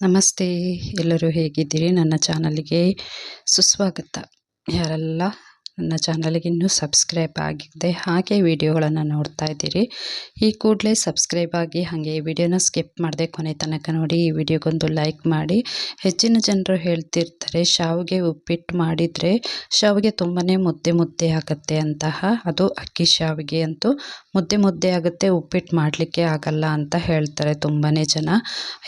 ನಮಸ್ತೆ, ಎಲ್ಲರೂ ಹೇಗಿದ್ದೀರಿ? ನನ್ನ ಚಾನಲ್ಗೆ ಸುಸ್ವಾಗತ. ಯಾರೆಲ್ಲ ನನ್ನ ಚಾನಲ್ಗೆ ಇನ್ನೂ ಸಬ್ಸ್ಕ್ರೈಬ್ ಆಗಿದೆ ಹಾಗೆ ವಿಡಿಯೋಗಳನ್ನು ನೋಡ್ತಾ ಇದ್ದೀರಿ, ಈ ಕೂಡಲೇ ಸಬ್ಸ್ಕ್ರೈಬ್ ಆಗಿ ಹಾಗೆ ಈ ವಿಡಿಯೋನ ಸ್ಕಿಪ್ ಮಾಡದೆ ಕೊನೆ ತನಕ ನೋಡಿ ಈ ವಿಡಿಯೋಗೊಂದು ಲೈಕ್ ಮಾಡಿ. ಹೆಚ್ಚಿನ ಜನರು ಹೇಳ್ತಿರ್ತಾರೆ, ಶಾವಿಗೆ ಉಪ್ಪಿಟ್ಟು ಮಾಡಿದರೆ ಶಾವಿಗೆ ತುಂಬಾ ಮುದ್ದೆ ಮುದ್ದೆ ಆಗುತ್ತೆ ಅಂತಹ. ಅದು ಅಕ್ಕಿ ಶಾವಿಗೆ ಅಂತೂ ಮುದ್ದೆ ಮುದ್ದೆ ಆಗುತ್ತೆ, ಉಪ್ಪಿಟ್ಟು ಮಾಡಲಿಕ್ಕೆ ಆಗಲ್ಲ ಅಂತ ಹೇಳ್ತಾರೆ ತುಂಬಾ ಜನ.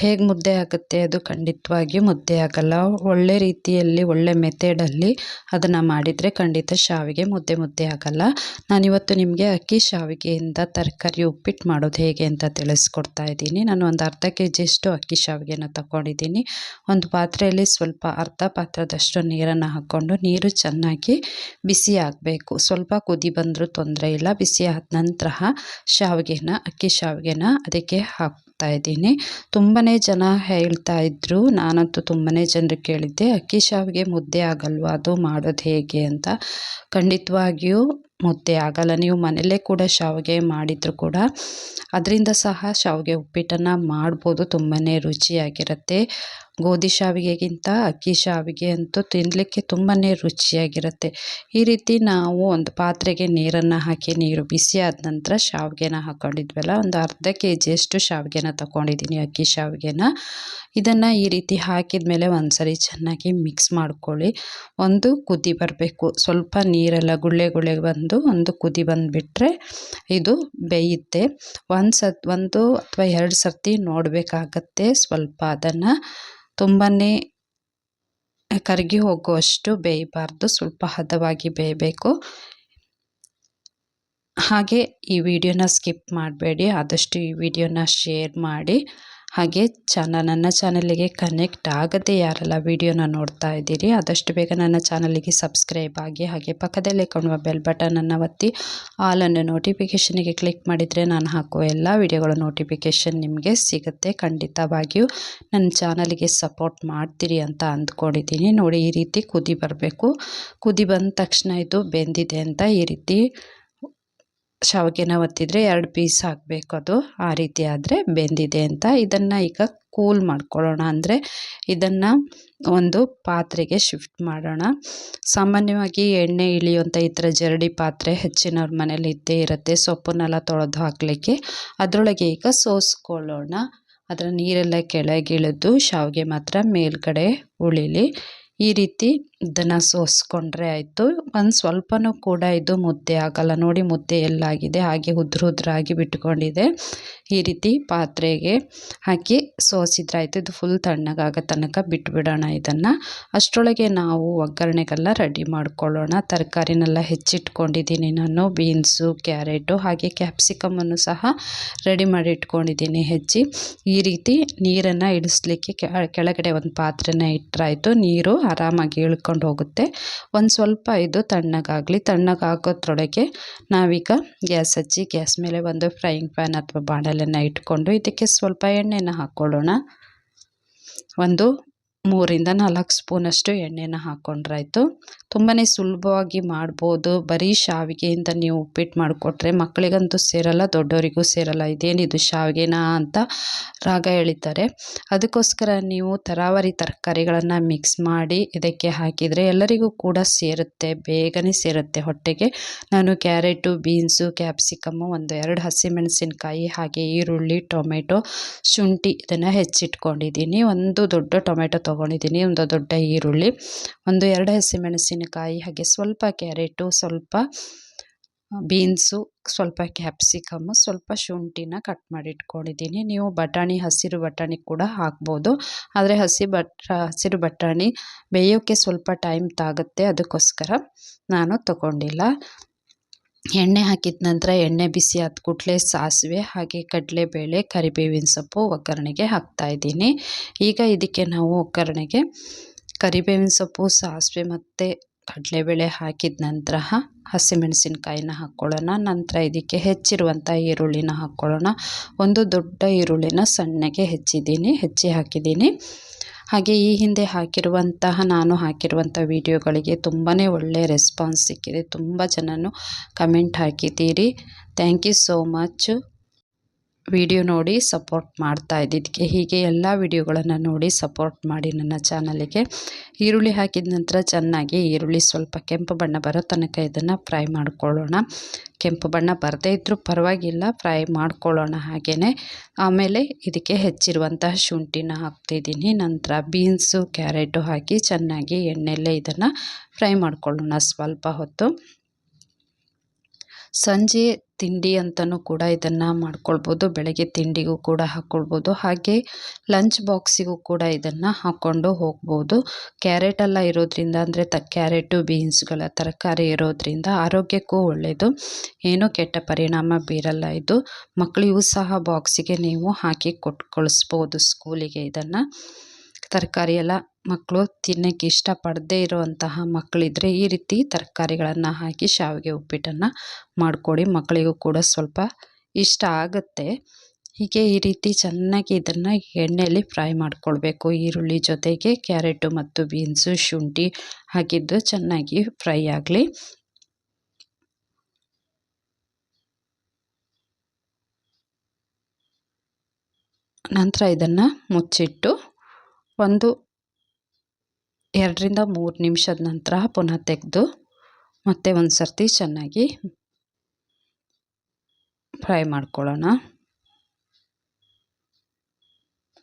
ಹೇಗೆ ಮುದ್ದೆ ಆಗುತ್ತೆ? ಅದು ಖಂಡಿತವಾಗಿಯೂ ಮುದ್ದೆ ಆಗಲ್ಲ. ಒಳ್ಳೆ ರೀತಿಯಲ್ಲಿ, ಒಳ್ಳೆ ಮೆಥಡಲ್ಲಿ ಅದನ್ನು ಮಾಡಿದರೆ ಖಂಡಿತ ಶಾವಿಗೆ ಮುದ್ದೆ ಮುದ್ದೆ ಆಗಲ್ಲ. ನಾನಿವತ್ತು ನಿಮಗೆ ಅಕ್ಕಿ ಶಾವಿಗೆಯಿಂದ ತರಕಾರಿ ಉಪ್ಪಿಟ್ಟು ಮಾಡೋದು ಹೇಗೆ ಅಂತ ತಿಳಿಸ್ಕೊಡ್ತಾ ಇದ್ದೀನಿ. ನಾನು ಒಂದು ಅರ್ಧ ಕೆ ಜಿಯಷ್ಟು ಅಕ್ಕಿ ಶಾವಿಗೆನ ತಗೊಂಡಿದ್ದೀನಿ ಒಂದು ಪಾತ್ರೆಯಲ್ಲಿ ಸ್ವಲ್ಪ ಅರ್ಧ ಪಾತ್ರದಷ್ಟು ನೀರನ್ನು ಹಾಕ್ಕೊಂಡು ನೀರು ಚೆನ್ನಾಗಿ ಬಿಸಿ ಆಗಬೇಕು. ಸ್ವಲ್ಪ ಕುದಿ ಬಂದರೂ ತೊಂದರೆ ಇಲ್ಲ. ಬಿಸಿ ಆದ ನಂತರ ಶಾವಿಗೆನ, ಅಕ್ಕಿ ಶಾವಿಗೆನ ಅದಕ್ಕೆ ಹಾಕ್ತಾ ಇದ್ದೀನಿ. ತುಂಬಾ ಜನ ಹೇಳ್ತಾ ಇದ್ರು, ನಾನಂತೂ ತುಂಬಾ ಜನರಿಗೆ ಕೇಳಿದ್ದೆ, ಅಕ್ಕಿ ಶಾವಿಗೆ ಮುದ್ದೆ ಆಗಲ್ವ, ಅದು ಮಾಡೋದು ಹೇಗೆ ಅಂತ. ಖಂಡಿತವಾಗಿಯೂ ಮುದ್ದೆ ಆಗಲ್ಲ, ನೀವು ಮನೆಯಲ್ಲೇ ಕೂಡ ಶಾವಿಗೆ ಮಾಡಿದರೂ ಕೂಡ. ಅದರಿಂದ ಸಹ ಶಾವಿಗೆ ಉಪ್ಪಿಟ್ಟನ್ನು ಮಾಡ್ಬೋದು ತುಂಬಾ ರುಚಿಯಾಗಿರುತ್ತೆ. ಗೋಧಿ ಶಾವಿಗೆಗಿಂತ ಅಕ್ಕಿ ಶಾವಿಗೆ ಅಂತೂ ತಿನ್ನಲಿಕ್ಕೆ ತುಂಬಾ ರುಚಿಯಾಗಿರುತ್ತೆ. ಈ ರೀತಿ ನಾವು ಒಂದು ಪಾತ್ರೆಗೆ ನೀರನ್ನು ಹಾಕಿ, ನೀರು ಬಿಸಿ ಆದ ನಂತರ ಶಾವಿಗೆನ ಹಾಕ್ಕೊಂಡಿದ್ವಲ್ಲ ಒಂದು ಅರ್ಧ ಕೆ ಜಿಯಷ್ಟು ಶಾವಿಗೆನ ತಗೊಂಡಿದ್ದೀನಿ ಅಕ್ಕಿ ಶಾವಿಗೆನ. ಇದನ್ನು ಈ ರೀತಿ ಹಾಕಿದ ಮೇಲೆ ಒಂದು ಸರಿ ಚೆನ್ನಾಗಿ ಮಿಕ್ಸ್ ಮಾಡ್ಕೊಳ್ಳಿ. ಒಂದು ಕುದಿ ಬರಬೇಕು. ಸ್ವಲ್ಪ ನೀರೆಲ್ಲ ಗುಳ್ಳೆ ಗುಳ್ಳೆ ಬಂದು ಒಂದು ಕುದಿ ಬಂದುಬಿಟ್ರೆ ಇದು ಬೇಯುತ್ತೆ. ಒಂದು ಸತ್ ಒಂದು ಅಥವಾ ಎರಡು ಸರ್ತಿ ನೋಡಬೇಕಾಗತ್ತೆ ಸ್ವಲ್ಪ ಅದನ್ನು. ತುಂಬಾ ಕರಗಿ ಹೋಗುವಷ್ಟು ಬೇಯಬಾರ್ದು, ಸ್ವಲ್ಪ ಹದವಾಗಿ ಬೇಯಬೇಕು. ಹಾಗೆ ಈ ವಿಡಿಯೋನ ಸ್ಕಿಪ್ ಮಾಡಬೇಡಿ, ಆದಷ್ಟು ಈ ವಿಡಿಯೋನ ಶೇರ್ ಮಾಡಿ. ಹಾಗೆ ಚಾನ, ನನ್ನ ಚಾನಲಿಗೆ ಕನೆಕ್ಟ್ ಆಗದೆ ಯಾರೆಲ್ಲ ವಿಡಿಯೋನ ನೋಡ್ತಾ ಇದ್ದೀರಿ, ಆದಷ್ಟು ಬೇಗ ನನ್ನ ಚಾನಲಿಗೆ ಸಬ್ಸ್ಕ್ರೈಬ್ ಆಗಿ, ಹಾಗೆ ಪಕ್ಕದಲ್ಲೇ ಕಾಣುವ ಬೆಲ್ ಬಟನನ್ನು ಒತ್ತಿ ಆಲನ್ನು ನೋಟಿಫಿಕೇಷನಿಗೆ ಕ್ಲಿಕ್ ಮಾಡಿದರೆ ನಾನು ಹಾಕುವ ಎಲ್ಲ ವಿಡಿಯೋಗಳ ನೋಟಿಫಿಕೇಷನ್ ನಿಮಗೆ ಸಿಗುತ್ತೆ. ಖಂಡಿತವಾಗಿಯೂ ನನ್ನ ಚಾನಲಿಗೆ ಸಪೋರ್ಟ್ ಮಾಡ್ತೀರಿ ಅಂತ ಅಂದ್ಕೊಂಡಿದ್ದೀನಿ. ನೋಡಿ ಈ ರೀತಿ ಕುದಿ ಬರಬೇಕು. ಕುದಿ ಬಂದ ತಕ್ಷಣ ಇದು ಬೆಂದಿದೆ ಅಂತ ಈ ರೀತಿ ಶಾವಿಗೆನ ಒತ್ತಿದರೆ ಎರಡು ಪೀಸ್ ಹಾಕಬೇಕು ಅದು. ಆ ರೀತಿ ಆದರೆ ಬೆಂದಿದೆ ಅಂತ. ಇದನ್ನು ಈಗ ಕೂಲ್ ಮಾಡ್ಕೊಳ್ಳೋಣ. ಅಂದರೆ ಇದನ್ನು ಒಂದು ಪಾತ್ರೆಗೆ ಶಿಫ್ಟ್ ಮಾಡೋಣ. ಸಾಮಾನ್ಯವಾಗಿ ಎಣ್ಣೆ ಇಳಿಯುವಂಥ ಈ ಥರ ಜರಡಿ ಪಾತ್ರೆ ಹೆಚ್ಚಿನವ್ರ ಮನೇಲಿ ಇದ್ದೇ ಇರುತ್ತೆ. ಸೊಪ್ಪನ್ನೆಲ್ಲ ತೊಳೆದು ಹಾಕಲಿಕ್ಕೆ. ಅದರೊಳಗೆ ಈಗ ಸೋಸ್ಕೊಳ್ಳೋಣ. ಅದರ ನೀರೆಲ್ಲ ಕೆಳಗಿಳಿದು ಶಾವಿಗೆ ಮಾತ್ರ ಮೇಲ್ಗಡೆ ಉಳಿಲಿ. ಈ ರೀತಿ ಇದನ್ನು ಸೋಸ್ಕೊಂಡ್ರೆ ಆಯಿತು. ಒಂದು ಸ್ವಲ್ಪನೂ ಕೂಡ ಇದು ಮುದ್ದೆ ಆಗಲ್ಲ. ನೋಡಿ ಮುದ್ದೆ ಎಲ್ಲಾಗಿದೆ. ಹಾಗೆ ಉದ್ರ ಉದ್ರಾಗಿ ಬಿಟ್ಕೊಂಡಿದೆ. ಈ ರೀತಿ ಪಾತ್ರೆಗೆ ಹಾಕಿ ಸೋಸಿದ್ರಾಯ್ತು ಇದು ಫುಲ್ ತಣ್ಣಗಾಗೋ ತನಕ ಬಿಟ್ಬಿಡೋಣ ಇದನ್ನು. ಅಷ್ಟರೊಳಗೆ ನಾವು ಒಗ್ಗರಣೆಗೆಲ್ಲ ರೆಡಿ ಮಾಡ್ಕೊಳ್ಳೋಣ. ತರಕಾರಿನೆಲ್ಲ ಹೆಚ್ಚಿಟ್ಕೊಂಡಿದ್ದೀನಿ ನಾನು. ಬೀನ್ಸು ಕ್ಯಾರೆಟು ಹಾಗೆ ಕ್ಯಾಪ್ಸಿಕಮನ್ನು ಸಹ ರೆಡಿ ಮಾಡಿ ಇಟ್ಕೊಂಡಿದ್ದೀನಿ ಹೆಚ್ಚಿ. ಈ ರೀತಿ ನೀರನ್ನು ಇಡಿಸ್ಲಿಕ್ಕೆ ಕೆಳಗಡೆ ಒಂದು ಪಾತ್ರೆನ ಇಟ್ಟರಾಯಿತು ನೀರು ಆರಾಮಾಗಿ ಇಳ್ಕೊಂಡು ಹೋಗುತ್ತೆ. ಒಂದು ಸ್ವಲ್ಪ ಇದು ತಣ್ಣಗಾಗಲಿ, ತಣ್ಣಗಾಗೋದ್ರೊಳಗೆ ನಾವೀಗ ಗ್ಯಾಸ್ ಹಚ್ಚಿ, ಗ್ಯಾಸ್ ಮೇಲೆ ಒಂದು ಫ್ರೈಯಿಂಗ್ ಪ್ಯಾನ್ ಅಥವಾ ಬಾಣಲೆಯನ್ನು ಇಟ್ಕೊಂಡು ಇದಕ್ಕೆ ಸ್ವಲ್ಪ ಎಣ್ಣೆನ ಹಾಕ್ಕೊಳ್ಳೋಣ ಒಂದು ಮೂರಿಂದ ನಾಲ್ಕು ಸ್ಪೂನಷ್ಟು ಎಣ್ಣೆನ ಹಾಕ್ಕೊಂಡ್ರಾಯ್ತು ತುಂಬಾ ಸುಲಭವಾಗಿ ಮಾಡ್ಬೋದು. ಬರೀ ಶಾವಿಗೆಯಿಂದ ನೀವು ಉಪ್ಪಿಟ್ಟು ಮಾಡಿಕೊಟ್ರೆ ಮಕ್ಕಳಿಗಂತೂ ಸೇರಲ್ಲ, ದೊಡ್ಡವರಿಗೂ ಸೇರಲ್ಲ. ಇದೇನಿದು ಶಾವಿಗೆನಾ ಅಂತ ರಾಗ ಎಳಿತಾರೆ. ಅದಕ್ಕೋಸ್ಕರ ನೀವು ತರಾವರಿ ತರಕಾರಿಗಳನ್ನು ಮಿಕ್ಸ್ ಮಾಡಿ ಇದಕ್ಕೆ ಹಾಕಿದರೆ ಎಲ್ಲರಿಗೂ ಕೂಡ ಸೇರುತ್ತೆ, ಬೇಗನೆ ಸೇರುತ್ತೆ ಹೊಟ್ಟೆಗೆ. ನಾನು ಕ್ಯಾರೆಟು, ಬೀನ್ಸು, ಕ್ಯಾಪ್ಸಿಕಮ್ಮು, ಒಂದು ಎರಡು ಹಸಿಮೆಣಸಿನಕಾಯಿ, ಹಾಗೆ ಈರುಳ್ಳಿ, ಟೊಮೆಟೊ, ಶುಂಠಿ ಇದನ್ನು ಹೆಚ್ಚಿಟ್ಕೊಂಡಿದ್ದೀನಿ. ಒಂದು ದೊಡ್ಡ ಟೊಮೆಟೊ ತೊಗೊಂಡಿದ್ದೀನಿ. ಒಂದು ದೊಡ್ಡ ಈರುಳ್ಳಿ, ಒಂದು ಎರಡು ಹಸಿಮೆಣಸಿನಕಾಯಿ, ಹಾಗೆ ಸ್ವಲ್ಪ ಕ್ಯಾರೆಟು, ಸ್ವಲ್ಪ ಬೀನ್ಸು, ಸ್ವಲ್ಪ ಕ್ಯಾಪ್ಸಿಕಮ್ಮು ಸ್ವಲ್ಪ ಶುಂಠಿನ ಕಟ್ ಮಾಡಿ ಇಟ್ಕೊಂಡಿದ್ದೀನಿ ನೀವು ಬಟಾಣಿ, ಹಸಿರು ಬಟಾಣಿ ಕೂಡ ಹಾಕ್ಬೋದು. ಆದರೆ ಹಸಿ ಬಟ್, ಹಸಿರು ಬಟಾಣಿ ಬೇಯೋಕ್ಕೆ ಸ್ವಲ್ಪ ಟೈಮ್ ತಾಗುತ್ತೆ. ಅದಕ್ಕೋಸ್ಕರ ನಾನು ತಗೊಂಡಿಲ್ಲ. ಎಣ್ಣೆ ಹಾಕಿದ ನಂತರ ಎಣ್ಣೆ ಬಿಸಿ ಆದ ಕೂಡಲೇ ಸಾಸಿವೆ ಹಾಗೆ ಕಡಲೆಬೇಳೆ, ಕರಿಬೇವಿನ ಸೊಪ್ಪು ಒಗ್ಗರಣೆಗೆ ಹಾಕ್ತಾಯಿದ್ದೀನಿ ಈಗ ಇದಕ್ಕೆ ನಾವು ಒಗ್ಗರಣೆಗೆ ಕರಿಬೇವಿನ ಸೊಪ್ಪು, ಸಾಸಿವೆ ಮತ್ತು ಕಡಲೆಬೇಳೆ ಹಾಕಿದ ನಂತರ ಹಸಿಮೆಣಸಿನ್ಕಾಯಿನ ಹಾಕ್ಕೊಳ್ಳೋಣ ನಂತರ ಇದಕ್ಕೆ ಹೆಚ್ಚಿರುವಂಥ ಈರುಳ್ಳಿನ ಹಾಕ್ಕೊಳ್ಳೋಣ ಒಂದು ದೊಡ್ಡ ಈರುಳ್ಳಿನ ಸಣ್ಣಗೆ ಹೆಚ್ಚಿದ್ದೀನಿ, ಹೆಚ್ಚಿ ಹಾಕಿದ್ದೀನಿ. ಹಾಗೆ ಈ ಹಿಂದೆ ಹಾಕಿರುವಂತಹ, ನಾನು ಹಾಕಿರುವಂಥ ವಿಡಿಯೋಗಳಿಗೆ ತುಂಬಾ ಒಳ್ಳೆಯ ರೆಸ್ಪಾನ್ಸ್ ಸಿಕ್ಕಿದೆ. ತುಂಬ ಜನನು ಕಮೆಂಟ್ ಹಾಕಿದ್ದೀರಿ. Thank you so much. Video ನೋಡಿ ಸಪೋರ್ಟ್ ಮಾಡ್ತಾ ಇದ್ದಿದ್ದಕ್ಕೆ ಹೀಗೆ ಎಲ್ಲ ವಿಡಿಯೋಗಳನ್ನು ನೋಡಿ ಸಪೋರ್ಟ್ ಮಾಡಿ ನನ್ನ ಚಾನಲಿಗೆ. ಈರುಳ್ಳಿ ಹಾಕಿದ ನಂತರ ಚೆನ್ನಾಗಿ ಈರುಳ್ಳಿ ಸ್ವಲ್ಪ ಕೆಂಪು ಬಣ್ಣ ಬರೋ ತನಕ ಇದನ್ನು ಫ್ರೈ ಮಾಡ್ಕೊಳ್ಳೋಣ. ಕೆಂಪು ಬಣ್ಣ ಬರದೇ ಇದ್ದರೂ ಪರವಾಗಿಲ್ಲ, ಫ್ರೈ ಮಾಡ್ಕೊಳ್ಳೋಣ ಹಾಗೆಯೇ ಆಮೇಲೆ ಇದಕ್ಕೆ ಹೆಚ್ಚಿರುವಂತಹ ಶುಂಠಿನ ಹಾಕ್ತಿದ್ದೀನಿ. ನಂತರ ಬೀನ್ಸು, ಕ್ಯಾರೆಟು ಹಾಕಿ ಚೆನ್ನಾಗಿ ಎಣ್ಣೆಯಲ್ಲೇ ಇದನ್ನು ಫ್ರೈ ಮಾಡ್ಕೊಳ್ಳೋಣ ಸ್ವಲ್ಪ ಹೊತ್ತು. ಸಂಜೆ ತಿಂಡಿ ಅಂತಲೂ ಕೂಡ ಇದನ್ನು ಮಾಡ್ಕೊಳ್ಬೋದು, ಬೆಳಗ್ಗೆ ತಿಂಡಿಗೂ ಕೂಡ ಹಾಕ್ಕೊಳ್ಬೋದು ಹಾಗೆ ಲಂಚ್ ಬಾಕ್ಸಿಗೂ ಕೂಡ ಇದನ್ನು ಹಾಕ್ಕೊಂಡು ಹೋಗ್ಬೋದು. ಕ್ಯಾರೆಟೆಲ್ಲ ಇರೋದ್ರಿಂದ ಅಂದರೆ ತ ಕ್ಯಾರೆಟು ಬೀನ್ಸ್ಗಳ ತರಕಾರಿ ಇರೋದ್ರಿಂದ ಆರೋಗ್ಯಕ್ಕೂ ಒಳ್ಳೆಯದು ಏನೂ ಕೆಟ್ಟ ಪರಿಣಾಮ ಬೀರಲ್ಲ ಇದು. ಮಕ್ಕಳಿಗೂ ಸಹ ಬಾಕ್ಸಿಗೆ ನೀವು ಹಾಕಿ ಕೊಟ್ಟು ಕಳಿಸ್ಬೋದು ಸ್ಕೂಲಿಗೆ ಇದನ್ನು. ತರಕಾರಿ ಎಲ್ಲ ಮಕ್ಕಳು ತಿನ್ನೋಕ್ಕೆ ಇಷ್ಟಪಡದೇ ಇರುವಂತಹ ಮಕ್ಕಳಿದ್ರೆ ಈ ರೀತಿ ತರಕಾರಿಗಳನ್ನು ಹಾಕಿ ಶಾವಿಗೆ ಉಪ್ಪಿಟ್ಟನ್ನು ಮಾಡಿಕೊಡಿ. ಮಕ್ಕಳಿಗೂ ಕೂಡ ಸ್ವಲ್ಪ ಇಷ್ಟ ಆಗುತ್ತೆ. ಹೀಗೆ ಈ ರೀತಿ ಚೆನ್ನಾಗಿ ಇದನ್ನು ಎಣ್ಣೆಯಲ್ಲಿ ಫ್ರೈ ಮಾಡಿಕೊಳ್ಬೇಕು. ಈರುಳ್ಳಿ ಜೊತೆಗೆ ಕ್ಯಾರೆಟು ಮತ್ತು ಬೀನ್ಸು, ಶುಂಠಿ ಹಾಕಿದ್ದು ಚೆನ್ನಾಗಿ ಫ್ರೈ ಆಗಲಿ. ನಂತರ ಇದನ್ನು ಮುಚ್ಚಿಟ್ಟು ಒಂದು ಎರಡರಿಂದ ಮೂರು ನಿಮಿಷದ ನಂತರ ಪುನಃ ತೆಗೆದು ಮತ್ತೆ ಒಂದು ಸರ್ತಿ ಚೆನ್ನಾಗಿ ಫ್ರೈ ಮಾಡ್ಕೊಳ್ಳೋಣ.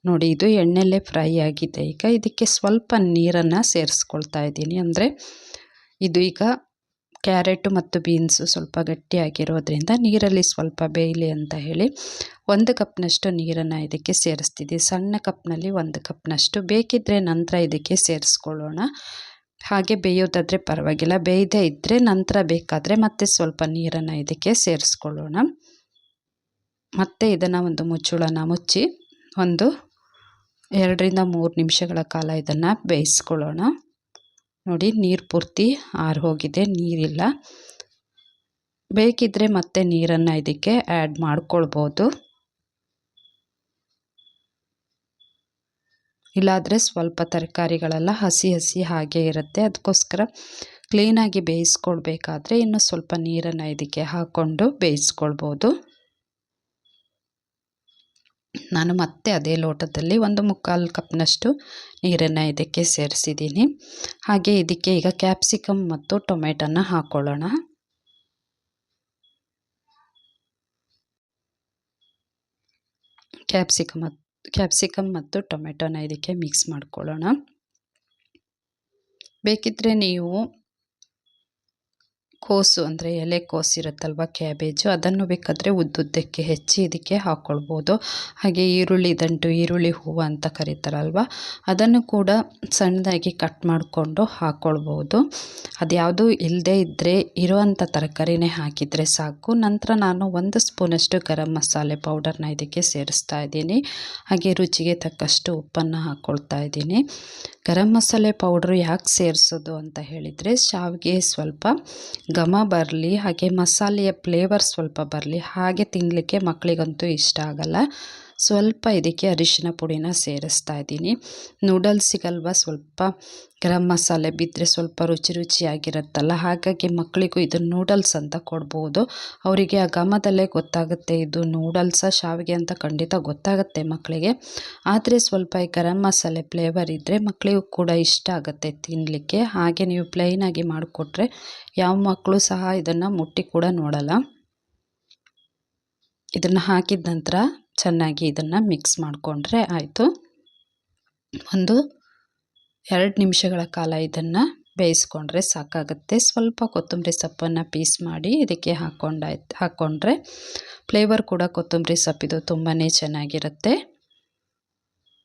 ನೋಡಿ, ಇದು ಎಣ್ಣೆಲ್ಲೇ ಫ್ರೈ ಆಗಿದೆ. ಈಗ ಇದಕ್ಕೆ ಸ್ವಲ್ಪ ನೀರನ್ನು ಸೇರಿಸ್ಕೊಳ್ತಾ ಇದ್ದೀನಿ. ಅಂದರೆ ಇದು ಈಗ ಕ್ಯಾರೆಟು ಮತ್ತು ಬೀನ್ಸು ಸ್ವಲ್ಪ ಗಟ್ಟಿಯಾಗಿರೋದ್ರಿಂದ ನೀರಲ್ಲಿ ಸ್ವಲ್ಪ ಬೇಯಲಿ ಅಂತ ಹೇಳಿ ಒಂದು ಕಪ್ನಷ್ಟು ನೀರನ್ನು ಇದಕ್ಕೆ ಸೇರಿಸ್ತಿದ್ದೆ. ಸಣ್ಣ ಕಪ್ನಲ್ಲಿ ಒಂದು ಕಪ್ನಷ್ಟು. ಬೇಕಿದ್ದರೆ ನಂತರ ಇದಕ್ಕೆ ಸೇರಿಸ್ಕೊಳ್ಳೋಣ. ಹಾಗೆ ಬೇಯೋದಾದರೆ ಪರವಾಗಿಲ್ಲ. ಬೇಯದೇ ಇದ್ದರೆ ನಂತರ ಬೇಕಾದರೆ ಮತ್ತೆ ಸ್ವಲ್ಪ ನೀರನ್ನು ಇದಕ್ಕೆ ಸೇರಿಸ್ಕೊಳ್ಳೋಣ. ಮತ್ತೆ ಇದನ್ನು ಒಂದು ಮುಚ್ಚುಳನ ಮುಚ್ಚಿ ಒಂದು ಎರಡರಿಂದ ಮೂರು ನಿಮಿಷಗಳ ಕಾಲ ಇದನ್ನು ಬೇಯಿಸ್ಕೊಳ್ಳೋಣ. ನೋಡಿ, ನೀರು ಪೂರ್ತಿ ಆರು ಹೋಗಿದೆ, ನೀರಿಲ್ಲ. ಬೇಕಿದ್ದರೆ ಮತ್ತೆ ನೀರನ್ನು ಇದಕ್ಕೆ ಆ್ಯಡ್ ಮಾಡ್ಕೊಳ್ಬೋದು. ಇಲ್ಲಾದರೆ ಸ್ವಲ್ಪ ತರಕಾರಿಗಳೆಲ್ಲ ಹಸಿ ಹಸಿ ಹಾಗೆ ಇರುತ್ತೆ. ಅದಕ್ಕೋಸ್ಕರ ಕ್ಲೀನಾಗಿ ಬೇಯಿಸ್ಕೊಳ್ಬೇಕಾದ್ರೆ ಇನ್ನು ಸ್ವಲ್ಪ ನೀರನ್ನು ಇದಕ್ಕೆ ಹಾಕ್ಕೊಂಡು ಬೇಯಿಸ್ಕೊಳ್ಬೋದು. ನಾನು ಮತ್ತೆ ಅದೇ ಲೋಟದಲ್ಲಿ ಒಂದು ಮುಕ್ಕಾಲು ಕಪ್ನಷ್ಟು ನೀರನ್ನು ಇದಕ್ಕೆ ಸೇರಿಸಿದ್ದೀನಿ. ಹಾಗೆ ಇದಕ್ಕೆ ಈಗ ಕ್ಯಾಪ್ಸಿಕಮ್ ಮತ್ತು ಟೊಮೆಟೊನ ಹಾಕ್ಕೊಳ್ಳೋಣ ಕ್ಯಾಪ್ಸಿಕಮ್ ಕ್ಯಾಪ್ಸಿಕಮ್ ಮತ್ತು ಟೊಮೆಟೊನ ಇದಕ್ಕೆ ಮಿಕ್ಸ್ ಮಾಡ್ಕೊಳ್ಳೋಣ. ಬೇಕಿದ್ದರೆ ನೀವು ಕೋಸು ಅಂದರೆ ಎಲೆಕೋಸು ಇರುತ್ತಲ್ವ, ಕ್ಯಾಬೇಜು, ಅದನ್ನು ಬೇಕಾದರೆ ಉದ್ದುದ್ದಕ್ಕೆ ಹೆಚ್ಚಿ ಇದಕ್ಕೆ ಹಾಕ್ಕೊಳ್ಬೋದು ಹಾಗೆ ಈರುಳ್ಳಿ ದಂಟು, ಈರುಳ್ಳಿ ಹೂವು ಅಂತ ಕರೀತಾರಲ್ವ, ಅದನ್ನು ಕೂಡ ಸಣ್ಣದಾಗಿ ಕಟ್ ಮಾಡಿಕೊಂಡು ಹಾಕ್ಕೊಳ್ಬೋದು ಅದ್ಯಾವುದು ಇಲ್ಲದೇ ಇದ್ದರೆ ಇರುವಂಥ ತರಕಾರಿನೇ ಹಾಕಿದರೆ ಸಾಕು. ನಂತರ ನಾನು ಒಂದು ಸ್ಪೂನಷ್ಟು ಗರಂ ಮಸಾಲೆ ಪೌಡರ್ನ ಇದಕ್ಕೆ ಸೇರಿಸ್ತಾ ಇದ್ದೀನಿ. ಹಾಗೆ ರುಚಿಗೆ ತಕ್ಕಷ್ಟು ಉಪ್ಪನ್ನು ಹಾಕ್ಕೊಳ್ತಾ ಇದ್ದೀನಿ. ಗರಂ ಮಸಾಲೆ ಪೌಡ್ರು ಯಾಕೆ ಸೇರಿಸೋದು ಅಂತ ಹೇಳಿದರೆ, ಶಾವಿಗೆ ಸ್ವಲ್ಪ ಘಮ ಬರಲಿ ಹಾಗೆ ಮಸಾಲೆಯ ಫ್ಲೇವರ್ ಸ್ವಲ್ಪ ಬರಲಿ ಹಾಗೆ ತಿನ್ನಲಿಕ್ಕೆ ಮಕ್ಕಳಿಗಂತೂ ಇಷ್ಟ ಆಗಲ್ಲ. ಸ್ವಲ್ಪ ಇದಕ್ಕೆ ಅರಿಶಿನ ಪುಡಿನ ಸೇರಿಸ್ತಾ ಇದ್ದೀನಿ. ನೂಡಲ್ಸಿಗಲ್ವ ಸ್ವಲ್ಪ ಗರಂ ಮಸಾಲೆ ಬಿದ್ದರೆ ಸ್ವಲ್ಪ ರುಚಿ ರುಚಿಯಾಗಿರುತ್ತಲ್ಲ, ಹಾಗಾಗಿ ಮಕ್ಕಳಿಗೂ ಇದು ನೂಡಲ್ಸ್ ಅಂತ ಕೊಡ್ಬೋದು. ಅವರಿಗೆ ಆ ಗಮದಲ್ಲೇ ಗೊತ್ತಾಗುತ್ತೆ, ಇದು ನೂಡಲ್ಸ ಶಾವಿಗೆ ಅಂತ ಖಂಡಿತ ಗೊತ್ತಾಗುತ್ತೆ ಮಕ್ಕಳಿಗೆ ಆದರೆ ಸ್ವಲ್ಪ ಈ ಗರಂ ಮಸಾಲೆ ಫ್ಲೇವರ್ ಇದ್ದರೆ ಮಕ್ಕಳಿಗೂ ಕೂಡ ಇಷ್ಟ ಆಗುತ್ತೆ ತಿನ್ನಲಿಕ್ಕೆ ಹಾಗೆ ನೀವು ಪ್ಲೈನಾಗಿ ಮಾಡಿಕೊಟ್ರೆ ಯಾವ ಮಕ್ಕಳು ಸಹ ಇದನ್ನು ಮುಟ್ಟಿ ಕೂಡ ನೋಡಲ್ಲ. ಇದನ್ನು ಹಾಕಿದ ನಂತರ ಚೆನ್ನಾಗಿ ಇದನ್ನು ಮಿಕ್ಸ್ ಮಾಡಿಕೊಂಡ್ರೆ ಆಯಿತು. ಒಂದು ಎರಡು ನಿಮಿಷಗಳ ಕಾಲ ಇದನ್ನು ಬೇಯಿಸ್ಕೊಂಡ್ರೆ ಸಾಕಾಗುತ್ತೆ. ಸ್ವಲ್ಪ ಕೊತ್ತಂಬರಿ ಸೊಪ್ಪನ್ನು ಪೀಸ್ ಮಾಡಿ ಇದಕ್ಕೆ ಹಾಕ್ಕೊಂಡಾಯ್ತು ಹಾಕ್ಕೊಂಡ್ರೆ ಫ್ಲೇವರ್ ಕೂಡ ಕೊತ್ತಂಬರಿ ಸೊಪ್ಪಿದು ತುಂಬಾ ಚೆನ್ನಾಗಿರುತ್ತೆ.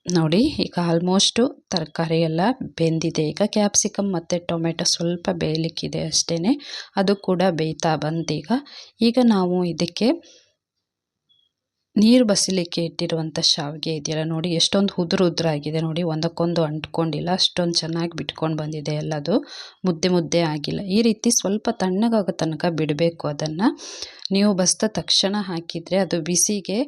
ನೋಡಿ, ಈಗ ಆಲ್ಮೋಸ್ಟು ತರಕಾರಿ ಎಲ್ಲ ಬೆಂದಿದೆ. ಈಗ ಕ್ಯಾಪ್ಸಿಕಮ್ ಮತ್ತು ಟೊಮೆಟೊ ಸ್ವಲ್ಪ ಬೇಯಲಿಕ್ಕಿದೆ ಅಷ್ಟೇ ಅದು ಕೂಡ ಬೇಯ್ತಾ ಬಂದೀಗ ಈಗ ನಾವು ಇದಕ್ಕೆ ನೀರು ಬಸಿಲಿಕ್ಕೆ ಇಟ್ಟಿರುವಂಥ ಶಾವಿಗೆ ಇದೆಯಲ್ಲ ನೋಡಿ, ಎಷ್ಟೊಂದು ಉದುರು ಉದುರಾಗಿದೆ ನೋಡಿ, ಒಂದಕ್ಕೊಂದು ಅಂಟ್ಕೊಂಡಿಲ್ಲ, ಅಷ್ಟೊಂದು ಚೆನ್ನಾಗಿ ಬಿಟ್ಕೊಂಡು ಬಂದಿದೆ ಎಲ್ಲದು, ಮುದ್ದೆ ಮುದ್ದೆ ಆಗಿಲ್ಲ. ಈ ರೀತಿ ಸ್ವಲ್ಪ ತಣ್ಣಗಾಗೋ ತನಕ ಬಿಡಬೇಕು ಅದನ್ನು. ನೀವು ಬಸ್ದ ತಕ್ಷಣ ಹಾಕಿದರೆ ಅದು ಬಿಸಿಗೆ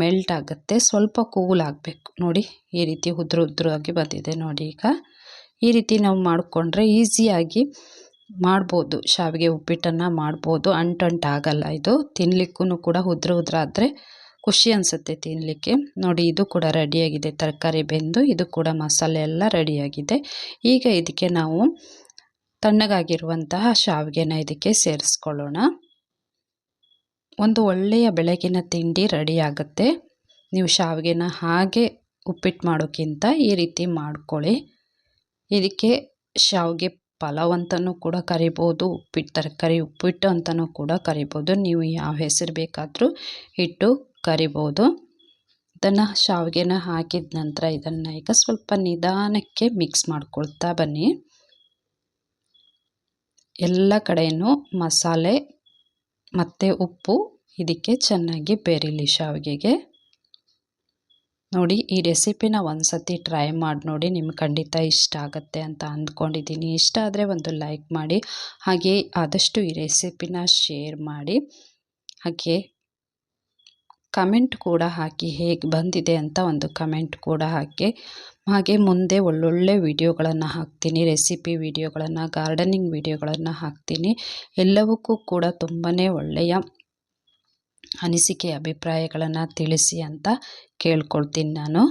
ಮೆಲ್ಟ್ ಆಗುತ್ತೆ, ಸ್ವಲ್ಪ ಕೂಲ್ ಆಗಬೇಕು. ನೋಡಿ, ಈ ರೀತಿ ಉದುರು ಆಗಿ ಬಂದಿದೆ ನೋಡಿ ಈಗ. ಈ ರೀತಿ ನಾವು ಮಾಡಿಕೊಂಡ್ರೆ ಈಸಿಯಾಗಿ ಮಾಡ್ಬೋದು, ಶಾವಿಗೆ ಉಪ್ಪಿಟ್ಟನ್ನು ಮಾಡ್ಬೋದು, ಅಂಟು ಆಗಲ್ಲ ಇದು. ತಿನ್ನಲಿಕ್ಕೂ ಕೂಡ ಉದುರು ಉದುರಾದರೆ ಖುಷಿ ಅನಿಸುತ್ತೆ ತಿನ್ನಲಿಕ್ಕೆ ನೋಡಿ, ಇದು ಕೂಡ ರೆಡಿಯಾಗಿದೆ ತರಕಾರಿ ಬೆಂದು ಇದು ಕೂಡ ಮಸಾಲೆ ಎಲ್ಲ ರೆಡಿಯಾಗಿದೆ ಈಗ ಇದಕ್ಕೆ ನಾವು ತಣ್ಣಗಾಗಿರುವಂತಹ ಶಾವಿಗೆನ ಇದಕ್ಕೆ ಸೇರಿಸ್ಕೊಳ್ಳೋಣ. ಒಂದು ಒಳ್ಳೆಯ ಬೆಳಗಿನ ತಿಂಡಿ ರೆಡಿ ಆಗುತ್ತೆ. ನೀವು ಶಾವಿಗೆನ ಹಾಗೆ ಉಪ್ಪಿಟ್ಟು ಮಾಡೋಕ್ಕಿಂತ ಈ ರೀತಿ ಮಾಡ್ಕೊಳ್ಳಿ. ಇದಕ್ಕೆ ಶಾವಿಗೆ ಪಲಾವ್ ಅಂತಲೂ ಕೂಡ ಕರಿಬೋದು, ಉಪ್ಪಿಟ್ಟು, ತರಕಾರಿ ಉಪ್ಪಿಟ್ಟು ಅಂತಲೂ ಕೂಡ ಕರಿಬೋದು. ನೀವು ಯಾವ ಹೆಸರು ಬೇಕಾದರೂ ಇಟ್ಟು ಕರಿಬೋದು. ಇದನ್ನು ಶಾವಿಗೆನ ಹಾಕಿದ ನಂತರ ಇದನ್ನು ಈಗ ಸ್ವಲ್ಪ ನಿಧಾನಕ್ಕೆ ಮಿಕ್ಸ್ ಮಾಡ್ಕೊಳ್ತಾ ಬನ್ನಿ. ಎಲ್ಲ ಕಡೆಯೂ ಮಸಾಲೆ ಮತ್ತು ಉಪ್ಪು ಇದಕ್ಕೆ ಚೆನ್ನಾಗಿ ಬೇರಿಲಿ ಶಾವಿಗೆಗೆ. ನೋಡಿ, ಈ ರೆಸಿಪಿನ ಒಂದು ಸತಿ ಟ್ರೈ ಮಾಡಿ ನೋಡಿ, ನಿಮ್ಗೆ ಖಂಡಿತ ಇಷ್ಟ ಆಗುತ್ತೆ ಅಂತ ಅಂದ್ಕೊಂಡಿದ್ದೀನಿ ಇಷ್ಟ ಆದರೆ ಒಂದು ಲೈಕ್ ಮಾಡಿ, ಹಾಗೆ ಆದಷ್ಟು ಈ ರೆಸಿಪಿನ ಶೇರ್ ಮಾಡಿ. ಹಾಗೆ ಕಮೆಂಟ್ ಕೂಡ ಹಾಕಿ ಹೇಗೆ ಬಂದಿದೆ ಅಂತ ಒಂದು ಕಮೆಂಟ್ ಕೂಡ ಹಾಕಿ. ಹಾಗೆ ಮುಂದೆ ಒಳ್ಳೊಳ್ಳೆ ವಿಡಿಯೋಗಳನ್ನು ಹಾಕ್ತೀನಿ, ರೆಸಿಪಿ ವಿಡಿಯೋಗಳನ್ನು, ಗಾರ್ಡನಿಂಗ್ ವಿಡಿಯೋಗಳನ್ನು ಹಾಕ್ತೀನಿ. ಎಲ್ಲವಕ್ಕೂ ಕೂಡ ತುಂಬಾ ಒಳ್ಳೆಯ ಅನಿಸಿಕೆ, ಅಭಿಪ್ರಾಯಗಳನ್ನು ತಿಳಿಸಿ ಅಂತ ಕೇಳ್ಕೊಳ್ತೀನಿ ನಾನು.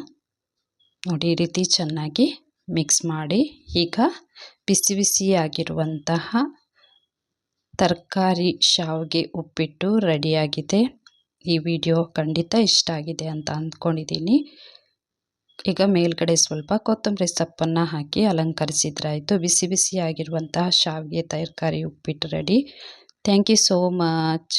ನೋಡಿ, ಈ ರೀತಿ ಚೆನ್ನಾಗಿ ಮಿಕ್ಸ್ ಮಾಡಿ ಈಗ ಬಿಸಿ ಬಿಸಿಯಾಗಿರುವಂತಹ ತರಕಾರಿ, ಶಾವಿಗೆ ಉಪ್ಪಿಟ್ಟು ರೆಡಿಯಾಗಿದೆ. ಈ ವಿಡಿಯೋ ಖಂಡಿತ ಇಷ್ಟ ಆಗಿದೆ ಅಂತ ಅಂದ್ಕೊಂಡಿದ್ದೀನಿ. ಈಗ ಮೇಲ್ಗಡೆ ಸ್ವಲ್ಪ ಕೊತ್ತಂಬರಿ ಸೊಪ್ಪನ್ನು ಹಾಕಿ ಅಲಂಕರಿಸಿದ್ರಾಯಿತು. ಬಿಸಿ ಬಿಸಿಯಾಗಿರುವಂತಹ ಶಾವಿಗೆ, ತರಕಾರಿ, ಉಪ್ಪಿಟ್ಟು ready. Thank you so much